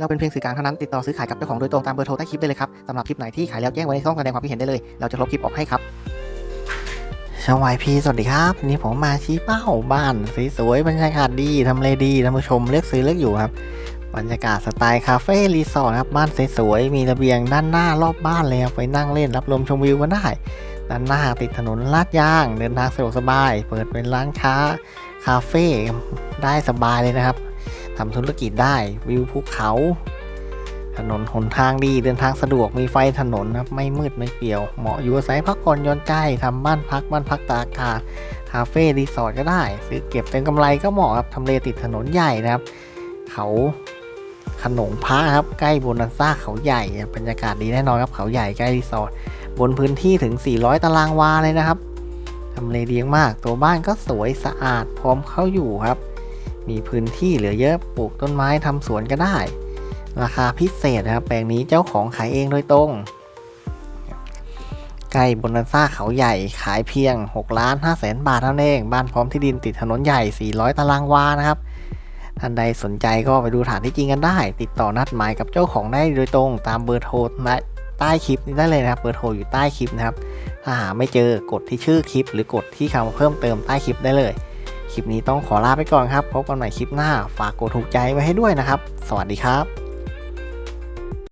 เราเป็นเพียงสื่อกลางเท่านั้นติดต่อซื้อขายกับเจ้าของโดยตรงตามเบอร์โทรใต้คลิปได้เลยครับสำหรับคลิปไหนที่ขายแล้วแจ้งไว้ในช่องแสดงความคิดเห็นได้เลย เราจะลบคลิปออกให้ครับช่องวายพีสวัสดีครับนนี่ผมมาชี้เป้าบ้านสวยๆบรรยากาศดีทำเลดีท่านผู้ชมเลือกซื้อเลือกอยู่ครับบรรยากาศสไตล์คาเฟ่รีสอร์ทครับบ้านสวยๆมีระเบียงด้านหน้ารอบบ้านเลยครับไปนั่งเล่นรับลมชมวิวกันได้ ด้านหน้าติดถนนลาดยาง เดินทางสะดวกสบาย เปิดเป็นร้านค้าคาเฟ่ได้สบายเลยนะครับ ทำธุรกิจได้วิวภูเขา ถนนหนทางดีเดินทางสะดวกมีไฟถนนนะครับไม่มืดไม่เปลี่ยว เหมาะอยู่อาศัยพักผ่อนย่อนใจทำบ้านพักบ้านพักตากอากาศคาเฟ่รีสอร์ทก็ได้ ซื้อเก็บเป็นกำไรก็เหมาะครับทำเลติดถนนใหญ่นะครับ เขาขนงพระครับใกล้โบนันซ่าเขาใหญ่บรรยากาศดีแน่นอนครับเขาใหญ่ใกล้รีสอร์ทบนพื้นที่ถึง 400 ตารางวาเลยนะครับทำเลดีมาก ตัวบ้านก็สวยสะอาดพร้อมเข้าอยู่ครับ มีพื้นที่เหลือเยอะปลูกต้นไม้ทำสวนก็ได้ ราคาพิเศษนะครับ แปลงนี้เจ้าของขายเองโดยตรงใกล้บนนันซ่าเขาใหญ่ขายเพียง6ล้าน5แสนบาทเท่านั้นเอง บ้านพร้อมที่ดินติดถนนใหญ่ 400 ตารางวานะครับ ท่านใดสนใจก็ไปดูฐานที่จริงกันได้ ติดต่อนัดหมายกับเจ้าของได้โดยตรง ตามเบอร์โทรใต้คลิปนี้ได้เลยนะครับ เบอร์โทรอยู่ใต้คลิปนะครับ ถ้าหาไม่เจอกดที่ชื่อคลิป หรือกดที่คำเพิ่มเติมใต้คลิปได้เลย คลิปนี้ต้องขอลาไปก่อนครับ พบกันใหม่คลิปหน้า ฝากกดถูกใจไว้ให้ด้วยนะครับ สวัสดีครับ